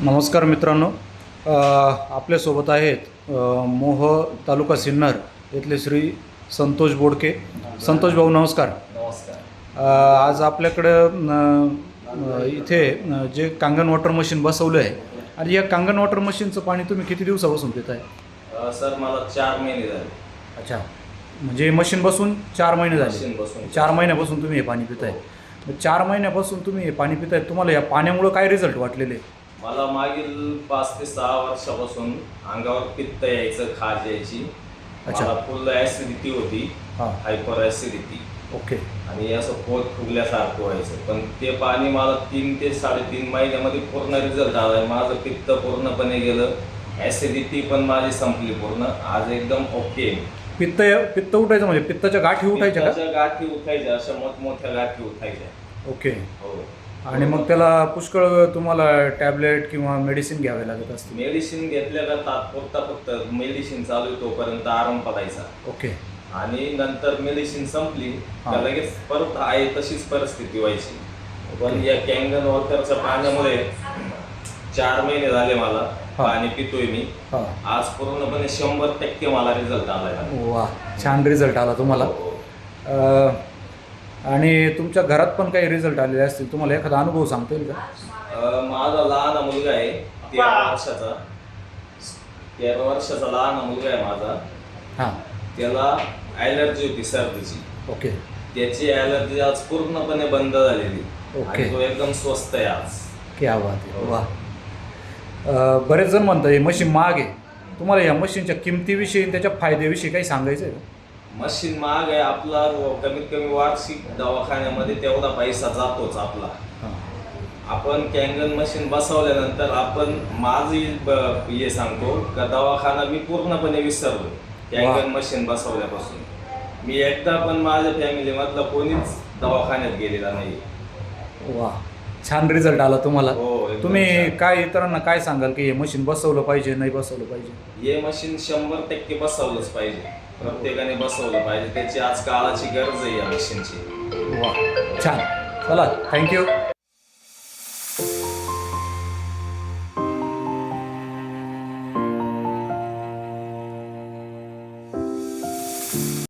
नमस्कार मित्रांनो. आपल्यासोबत आहेत मोह तालुका सिन्नर येथले श्री संतोष बोडके. संतोष भाऊ नमस्कार. नमस्कार. आज आपल्याकडं इथे जे कांगण वॉटर मशीन बसवलं आहे आणि या कांगण वॉटर मशीनचं पाणी तुम्ही किती दिवसापासून पित आहे सर मला चार महिने झाले. अच्छा. म्हणजे मशीन बसून चार महिने झाले. मशीन बसून. चार महिन्यापासून तुम्ही हे पाणी पिताय. मग चार महिन्यापासून तुम्ही हे पाणी पिताय तुम्हाला या पाण्यामुळं काय रिझल्ट वाटलेले? मला मागील पाच ते सहा वर्षापासून अंगावर पित्त यायचं खाज यायची. अच्छा. मला फुल ऍसिडिटी होती. हां. Hyper acidity okay. आणि असं पोट फुगल्यासारखं व्हायचं. पण ते पाणी मला तीन ते साडेतीन महिन्यामध्ये पूर्ण रिझल्ट आला माझं पित्त पूर्णपणे गेलं. ऍसिडिटी पण माझी संपली पूर्ण. आज एकदम ओके पित्त पित्त उठायचं म्हणजे पित्ताच्या गाठी उठायच्या का? गाठी उठायच्या अशा मोठमोठ्या गाठी उठायच्या. ओके. हो. आणि मग त्याला पुष्कळ तुम्हाला टॅबलेट किंवा मेडिसिन घ्यावे लागत असतील. मेडिसिन घेतल्या का तात्पुरता फक्त मेडिसिन चालू आहे तोपर्यंत आराम पडायचा. ओके. आणि नंतर मेडिसिन संपली. का लगेच परत आहे तशीच परिस्थिती व्हायची. पण या कॅंगन वॉटरच्या पाण्यामुळे चार महिने झाले मला. पाणी पितोय मी. आज पूर्णपणे शंभर टक्के मला रिझल्ट आलाय. वा छान रिझल्ट आला तुम्हाला. हो. आणि तुमच्या घरात पण काही रिझल्ट आलेले असतील? तुम्हाला एखादा अनुभव सांगता येईल का? माझा लहान मुलगा आहे तेरा वर्षाचा. तेरा वर्षाचा लहान मुलगा आहे माझा. हां. त्याला ॲलर्जी होती सर्दीची. ओके. त्याची ॲलर्जी आज पूर्णपणे बंद झालेली. ओके. आणि तो एकदम स्वस्त आहे आज. क्या बात आहे. वा अं, बरेच जण म्हणतात हे मशीन महाग आहे तुम्हाला या मशीनच्या किमतीविषयी आणि त्याच्या फायद्याविषयी काही सांगायचं आहे का? मशीन महाग आहे आपला कमीत कमी वार्षिक दवाखान्यामध्ये तेवढा पैसा जातोच आपला. आपण कॅंगन मशीन बसवल्यानंतर आपण माझी हे सांगतो का दवाखाना मी पूर्णपणे विसरलो कॅंगन मशीन बसवल्यापासून. मी एकदा पण माझ्या फॅमिलीमधला कोणीच दवाखान्यात गेलेला नाही. वा. छान रिझल्ट आला तुम्हाला. हो, तुम्ही. काय इतरांना काय सांगाल की हे मशीन बसवलं पाहिजे नाही बसवलं पाहिजे? हे मशीन शंभर टक्के बसवलंच पाहिजे. प्रत्येकाने बसवलं पाहिजे. त्याची आज काळाची गरज आहे या मशीनची. वा छान. चला थँक्यू